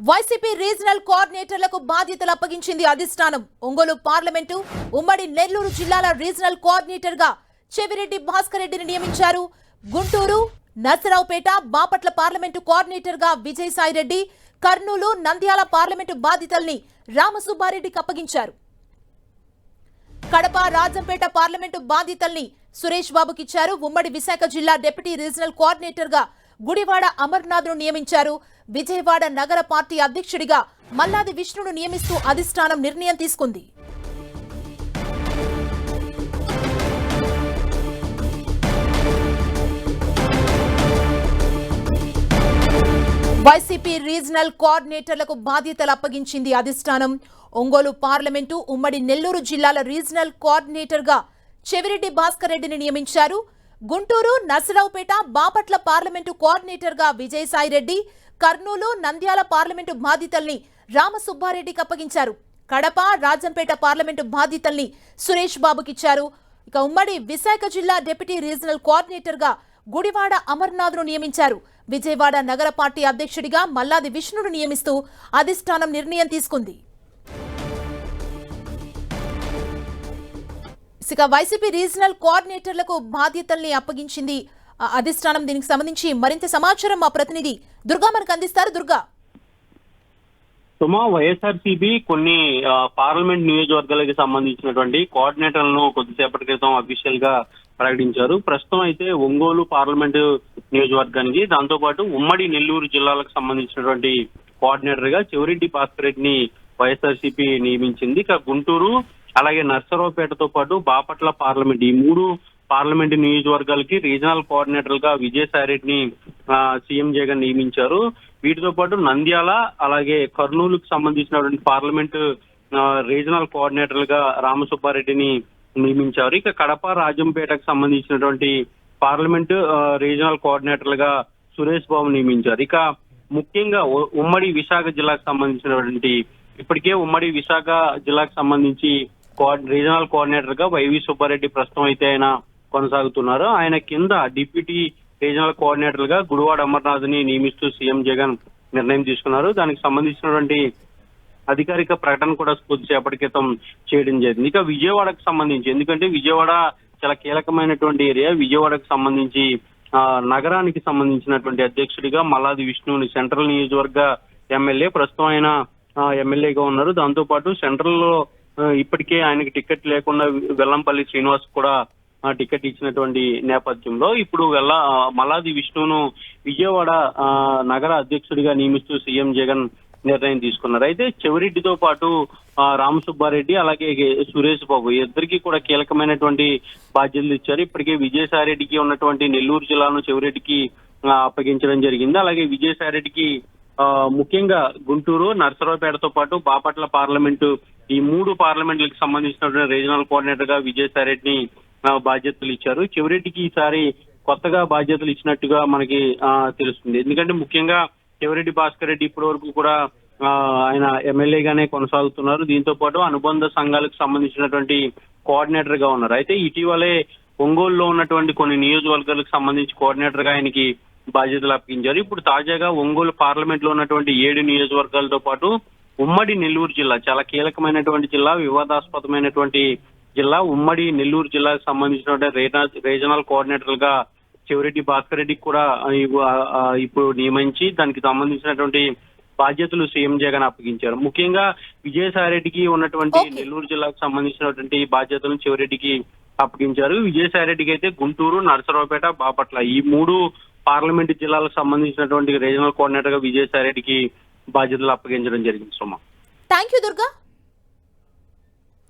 YCP regional కోఆర్డినేటర్లకు బాధ్యతలు అప్పగించింది అధిష్టానం. ఒంగోలు పార్లమెంటు ఉమ్మడి నెల్లూరు జిల్లాల రీజనల్ కోఆర్డినేటర్గా చెవిరెడ్డి భాస్కర్ రెడ్డిని నియమించారు. గుంటూరు నర్సరావుపేట బాపట్ల పార్లమెంటు కోఆర్డినేటర్గా విజయసాయిరెడ్డి కర్నూలు నంద్యాల పార్లమెంటు బాధ్యతల్ని రామసుబ్బారెడ్డికి అప్పగించారు. కడప రాజంపేట పార్లమెంటు బాధ్యతల్ని సురేష్ బాబుకిచ్చారు. ఉమ్మడి విశాఖ జిల్లా డిప్యూటీ రీజనల్ కోఆర్డినేటర్గా గుడివాడ అమర్నాథ్ను నియమించారు. విజయవాడ నగర పార్టీ అధ్యక్షుడిగా మల్లాది విష్ణును నియమిస్తూ అధిష్టానం నిర్ణయం తీసుకుంది. వైసీపీ రీజనల్ కోఆర్డినేటర్లకు బాధ్యతలు అప్పగించింది అధిష్టానం. ఒంగోలు పార్లమెంటు ఉమ్మడి నెల్లూరు జిల్లాల రీజనల్ కోఆర్డినేటర్గా చెవిరెడ్డి భాస్కర్ రెడ్డిని నియమించారు. గుంటూరు నర్సరావుపేట బాపట్ల పార్లమెంటు కోఆర్డినేటర్గా విజయసాయిరెడ్డి కర్నూలు నంద్యాల పార్లమెంటు బాధితుల్ని రామసుబ్బారెడ్డికి అప్పగించారు కడప రాజంపేట పార్లమెంటు బాధితుల్ని సురేష్ బాబుకిచ్చారు. ఇక ఉమ్మడి విశాఖ జిల్లా డిప్యూటీ రీజనల్ కోఆర్డినేటర్గా గుడివాడ అమర్నాథ్ను నియమించారు. విజయవాడ నగర పార్టీ అధ్యక్షుడిగా మల్లాది విష్ణును నియమిస్తూ అధిష్టానం నిర్ణయం తీసుకుంది. ఇక వైసీపీ రీజనల్ కోఆర్డినేటర్లకు బాధ్యతల్ని అప్పగించింది. అధిష్టానం దీనికి సంబంధించి మరింత సమాచారం మా ప్రతినిధి దుర్గా మనకు అందిస్తారు. దుర్గా. సుమా వైఎస్ఆర్సీబీ కొన్ని పార్లమెంట్ నియోజకవర్గాలకు సంబంధించినటువంటి కోఆర్డినేటర్లను కొద్దిసేపటి క్రితం అఫీషియల్గా ప్రకటించారు. ప్రస్తుతం అయితే ఒంగోలు పార్లమెంటు నియోజకవర్గానికి దాంతో పాటు ఉమ్మడి నెల్లూరు జిల్లాలకు సంబంధించినటువంటి కోఆర్డినేటర్గా చెవిరెడ్డి భాస్కర్ రెడ్డిని వైఎస్ఆర్సీపీ నియమించింది. ఇక గుంటూరు అలాగే నర్సరావుపేటతో పాటు బాపట్ల పార్లమెంట్. ఈ మూడు పార్లమెంట్ నియోజకవర్గాలకి రీజనల్ కోఆర్డినేటర్గా విజయసాయి రెడ్డిని సీఎం జగన్ నియమించారు. వీటితో పాటు నంద్యాల అలాగే కర్నూలుకు సంబంధించినటువంటి పార్లమెంట్ రీజనల్ కోఆర్డినేటర్గా రామసుబ్బారెడ్డిని నియమించారు. ఇక కడప రాజంపేటకు సంబంధించినటువంటి పార్లమెంట్ రీజనల్ కోఆర్డినేటర్గా సురేష్ బాబు నియమించారు. ఇక ముఖ్యంగా ఉమ్మడి విశాఖ జిల్లాకు సంబంధించినటువంటి ఇప్పటికే ఉమ్మడి విశాఖ జిల్లాకు సంబంధించి రీజనల్ కోఆర్డినేటర్గా వైవి సుబ్బారెడ్డి ప్రస్తుతం అయితే ఆయన కొనసాగుతున్నారు. ఆయన కింద డిప్యూటీ రీజనల్ కోఆర్డినేటర్గా గుడివాడ అమర్నాథ్ని నియమిస్తూ సీఎం జగన్ నిర్ణయం తీసుకున్నారు. దానికి సంబంధించినటువంటి అధికారిక ప్రకటన కూడా కొద్దిసేపటి క్రితం చేయడం జరిగింది. ఇక విజయవాడకు సంబంధించి ఎందుకంటే విజయవాడ చాలా కీలకమైనటువంటి ఏరియా. విజయవాడకు సంబంధించి ఆ, నగరానికి సంబంధించినటువంటి అధ్యక్షుడిగా మల్లాది విష్ణుని సెంట్రల్ నియోజకవర్గ ఎమ్మెల్యే ప్రస్తుతం ఆయన ఎమ్మెల్యేగా ఉన్నారు. దాంతో పాటు సెంట్రల్లో ఇప్పటికే ఆయనకి టికెట్ లేకుండా వెల్లంపల్లి శ్రీనివాస్ కూడా టికెట్ ఇచ్చినటువంటి నేపథ్యంలో ఇప్పుడు వెళ్ళ మలాది విష్ణును విజయవాడ నగర అధ్యక్షుడిగా నియమిస్తూ సీఎం జగన్ నిర్ణయం తీసుకున్నారు. అయితే చెవిరెడ్డితో పాటు రామ రామసుబ్బారెడ్డి అలాగే సురేష్ బాబు ఇద్దరికి కూడా కీలకమైనటువంటి బాధ్యతలు ఇచ్చారు. ఇప్పటికే విజయసాయిరెడ్డికి ఉన్నటువంటి నెల్లూరు జిల్లాను చెవిరెడ్డికి అప్పగించడం జరిగింది. అలాగే విజయసాయిరెడ్డికి ముఖ్యంగా గుంటూరు నర్సరావుపేటతో పాటు బాపట్ల పార్లమెంటు ఈ మూడు పార్లమెంట్లకు సంబంధించినటువంటి రీజనల్ కోఆర్డినేటర్గా విజయసాయిరెడ్డిని ఆ, బాధ్యతలు ఇచ్చారు. చివరెడ్డికి ఈసారి కొత్తగా బాధ్యతలు ఇచ్చినట్టుగా మనకి తెలుస్తుంది. ఎందుకంటే ముఖ్యంగా చివరెడ్డి భాస్కర్ రెడ్డి ఇప్పటి వరకు కూడా ఆయన ఎమ్మెల్యేగానే కొనసాగుతున్నారు. దీంతో పాటు అనుబంధ సంఘాలకు సంబంధించినటువంటి కోఆర్డినేటర్గా ఉన్నారు. అయితే ఇటీవలే ఒంగోలులో ఉన్నటువంటి కొన్ని నియోజకవర్గాలకు సంబంధించి కోఆర్డినేటర్గా ఆయనకి బాధ్యతలు అప్పగించారు. ఇప్పుడు తాజాగా ఒంగోలు పార్లమెంట్లో ఉన్నటువంటి ఏడు నియోజకవర్గాలతో పాటు ఉమ్మడి నెల్లూరు జిల్లా చాలా కీలకమైనటువంటి జిల్లా వివాదాస్పదమైనటువంటి జిల్లా ఉమ్మడి నెల్లూరు జిల్లాకు సంబంధించినటువంటి రీజనల్- రీజనల్ కోఆర్డినేటర్గా చెవిరెడ్డి భాస్కర్ రెడ్డికి కూడా ఇప్పుడు నియమించి దానికి సంబంధించినటువంటి బాధ్యతలు సీఎం జగన్ అప్పగించారు. ముఖ్యంగా విజయసాయి రెడ్డికి ఉన్నటువంటి. నెల్లూరు జిల్లాకు సంబంధించినటువంటి బాధ్యతలను చెవిరెడ్డికి అప్పగించారు. విజయసాయి రెడ్డికి అయితే గుంటూరు నరసరావుపేట బాపట్ల ఈ మూడు పార్లమెంట్ జిల్లాలకు సంబంధించినటువంటి రీజనల్ కోఆర్డినేటర్గా విజయసాయి రెడ్డికి బాధ్యతలు అప్పగించడం జరిగింది సుమా. Thank you Durga